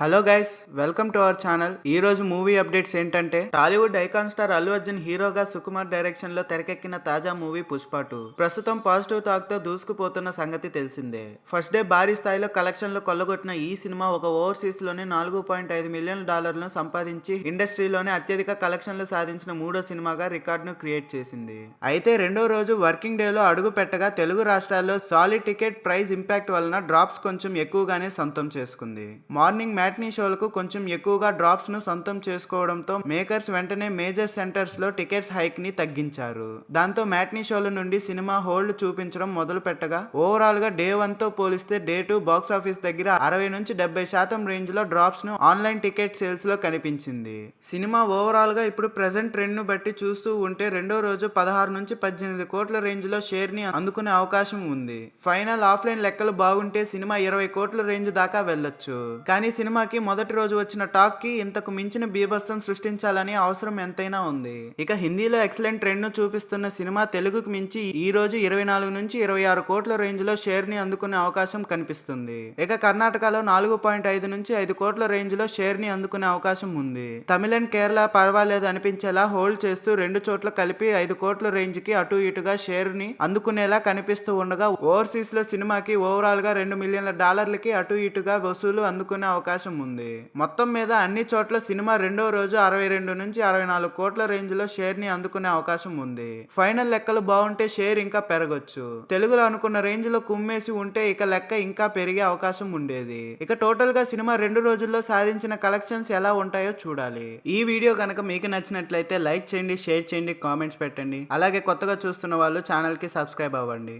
Hello guys welcome to our channel. ఈ రోజు movie updates ఏంటంటే Tollywood icon star Allu Arjun హీరోగా సుకుమార్ డైరెక్షన్లో తెరకెక్కిన తాజా మూవీ పుష్ప టూ. ప్రస్తుతం పాజిటివ్ టాక్తో దూసుకుపోతున్న సంగతి తెలిసిందే. ఫస్ట్ డే భారీ స్థాయిలో కలెక్షన్లు కొల్లగొట్టిన ఈ సినిమా ఒక ఓవర్సీస్లోనే నాలుగు పాయింట్ ఐదు మిలియన్ డాలర్లను సంపాదించి ఇండస్ట్రీలోనే అత్యధిక కలెక్షన్లు సాధించిన మూడో సినిమాగా రికార్డును క్రియేట్ చేసింది. అయితే రెండో రోజు వర్కింగ్ డేలో అడుగు పెట్టగా తెలుగు రాష్ట్రాల్లో సాలిడ్ టికెట్ ప్రైస్ ఇంపాక్ట్ వలన డ్రాప్స్ కొంచెం ఎక్కువగానే సొంతం చేసుకుంది. మార్నింగ్ మ్యాట్నీ షోలకు కొంచెం ఎక్కువగా డ్రాప్స్ను సొంతం చేసుకోవడంతో మేకర్స్ వెంటనే మేజర్ సెంటర్స్లో టికెట్స్ హైక్ని తగ్గించారు. దాంతో మ్యాట్నీ షోల నుండి సినిమా హోల్డ్ చూపించడం మొదలు పెట్టగా ఓవరాల్గా డే వన్తో పోలిస్తే డే టూ బాక్స్ ఆఫీస్ దగ్గర అరవై నుంచి డెబ్బై శాతం రేంజ్లో డ్రాప్స్ను ఆన్లైన్ టికెట్ సేల్స్లో కనిపించింది. సినిమా ఓవరాల్గా ఇప్పుడు ప్రెసెంట్ ట్రెండ్ను బట్టి చూస్తూ ఉంటే రెండో రోజు పదహారు నుంచి పద్దెనిమిది కోట్ల రేంజ్లో షేర్ని అందుకునే అవకాశం ఉంది. ఫైనల్ ఆఫ్లైన్ లెక్కలు బాగుంటే సినిమా ఇరవై కోట్ల రేంజ్ దాకా వెళ్ళొచ్చు. కానీ సినిమా సినిమాకి మొదటి రోజు వచ్చిన టాక్కి ఇంతకు మించిన బీభత్సం సృష్టించాలని అవసరం ఎంతైనా ఉంది. ఇక హిందీలో ఎక్సలెంట్ ట్రెండ్ను చూపిస్తున్న సినిమా తెలుగుకు మించి ఈ రోజు ఇరవై నాలుగు నుంచి ఇరవై ఆరు కోట్ల రేంజ్లో షేర్ని అందుకునే అవకాశం కనిపిస్తుంది. ఇక కర్ణాటకలో నాలుగు పాయింట్ ఐదు నుంచి ఐదు కోట్ల రేంజ్లో షేర్ని అందుకునే అవకాశం ఉంది. తమిళ అండ్ కేరళ పర్వాలేదు అనిపించేలా హోల్డ్ చేస్తూ రెండు చోట్ల కలిపి ఐదు కోట్ల రేంజ్కి అటు ఇటుగా షేర్ని అందుకునేలా కనిపిస్తూ ఉండగా ఓవర్సీస్లో సినిమాకి ఓవరాల్గా రెండు మిలియన్ల డాలర్లకి అటు ఇటుగా వసూలు అందుకునే అవకాశం అవకాశం ఉంది. మొత్తం మీద అన్ని చోట్ల సినిమా రెండో రోజు అరవై రెండు నుంచి అరవై నాలుగు కోట్ల రేంజ్లో షేర్ని అందుకునే అవకాశం ఉంది. ఫైనల్ లెక్కలు బాగుంటే షేర్ ఇంకా పెరగొచ్చు. తెలుగులో అనుకున్న రేంజ్లో కుమ్మేసి ఉంటే ఇక లెక్క ఇంకా పెరిగే అవకాశం ఉండేది. ఇక టోటల్గా సినిమా రెండు రోజుల్లో సాధించిన కలెక్షన్స్ ఎలా ఉంటాయో చూడాలి. ఈ వీడియో కనుక మీకు నచ్చినట్లయితే లైక్ చేయండి షేర్ చేయండి కామెంట్స్ పెట్టండి. అలాగే కొత్తగా చూస్తున్న వాళ్ళు ఛానల్కి సబ్స్క్రైబ్ అవ్వండి.